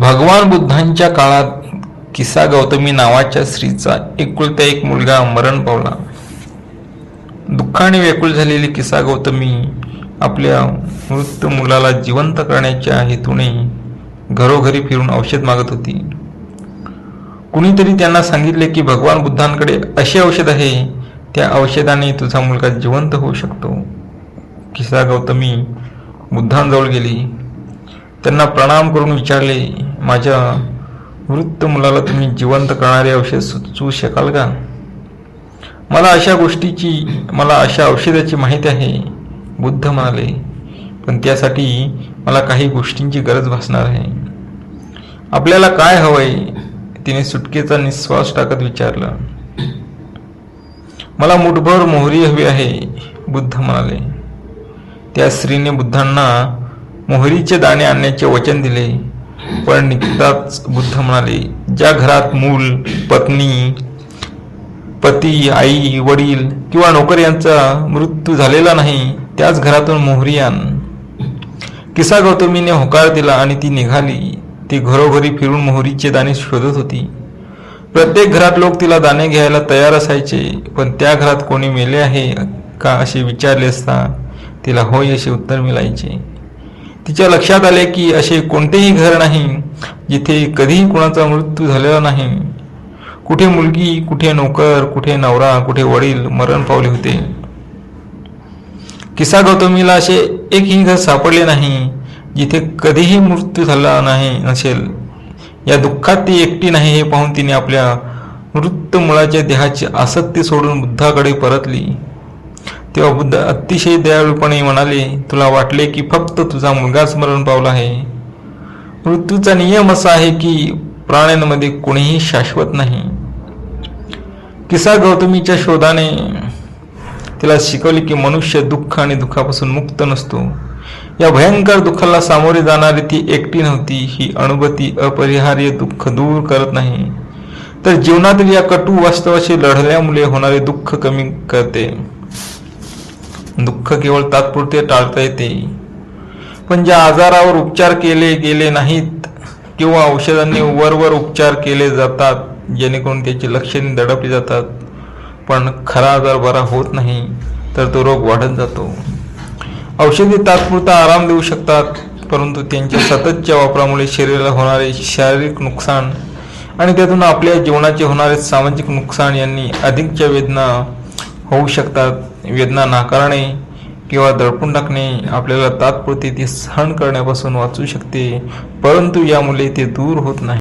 भगवान बुद्धांच्या काळात किसा गौतमी नावाच्या स्त्रीचा एकुलता एक मुलगा मरण पावला. दुःखाने व्याकुळ झालेली किसा गौतमी आपल्या मृत मुलाला जिवंत करण्याच्या हेतूने घरोघरी फिरून औषध मागत होती. कुणीतरी त्यांना सांगितले की भगवान बुद्धांकडे असे औषध आहे त्या औषधाने तुझा मुलगा जिवंत होऊ शकतो. किसा गौतमी बुद्धांजवळ गेली. त्यांना प्रणाम करून विचारले माझ्या वृत्त मुलाला तुम्ही जिवंत करणारे औषध सुचवू शकाल का? मला अशा गोष्टीची मला अशा औषधाची माहिती आहे बुद्ध म्हणाले. पण त्यासाठी मला काही गोष्टींची गरज भासणार आहे. आपल्याला काय हवंय? तिने सुटकेचा निश्वास टाकत विचारलं. मला मुठभर मोहरी हवी आहे बुद्ध म्हणाले. त्या स्त्रीने बुद्धांना मोहरीचे दाणे आणण्याचे वचन दिले. पण निघताच बुद्ध म्हणाले ज्या घरात मूल पत्नी पती आई वडील किंवा नोकर यांचा मृत्यू झालेला नाही त्याच घरातून मोहरी आण किसा गौतमीने होकार दिला आणि ती निघाली. ती घरोघरी फिरून मोहरीचे दाणे शोधत होती. प्रत्येक घरात लोक तिला दाणे घ्यायला तयार असायचे पण त्या घरात कोणी मेले आहे का असे विचारले असता तिला होय असे उत्तर मिळायचे. तिच्या लक्षात आले की असे कोणतेही घर नाही जिथे कधीही कुणाचा मृत्यू झालेला नाही. कुठे मुलगी कुठे नोकर कुठे नवरा कुठे वडील मरण पावले होते. किसा गौतमीला असे एकही घर सापडले नाही जिथे कधीही मृत्यू झाला नाही नसेल. या दुःखात ती एकटी नाही हे पाहून तिने आपल्या मृत मुळाच्या देहाची आसक्ती सोडून बुद्धाकडे परतली. तेव्हा बुद्ध अतिशय दयाळूपणे म्हणाले तुला वाटले की फक्त तुझा मुलगाच मरण पावला आहे. मृत्यूचा नियम असा आहे की प्राण्यांमध्ये कोणीही शाश्वत नाही. किसा गौतमीच्या शोधाने तिला शिकवले की मनुष्य दुःख आणि दुःखापासून मुक्त नसतो. या भयंकर दुःखाला सामोरे जाणारी ती एकटी नव्हती. ही अनुभूती अपरिहार्य दुःख दूर करत नाही. तर जीवनातील या कटू वास्तवाशी लढल्यामुळे होणारे दुःख कमी करते. दुःख केवळ तात्पुरते टाळता येते. पण ज्या आजारावर उपचार केले गेले नाहीत किंवा औषधांनी वरवर उपचार केले जातात जेणेकरून त्याची लक्षणे दडपली जातात पण खरा आजार बरा होत नाही तर तो रोग वाढत जातो. औषधी तात्पुरता आराम देऊ शकतात परंतु त्यांच्या सततच्या वापरामुळे शरीराला होणारे शारीरिक नुकसान आणि त्यातून आपल्या जीवनाचे होणारे सामाजिक नुकसान यांनी अधिकच्या वेदना होऊ शकतात. वेदना नाकारणे किंवा दडपून टाकणे आपल्याला तात्पुरते ते सहन करण्यापासून वाचू शकते. परंतु यामुळे ते दूर होत नाही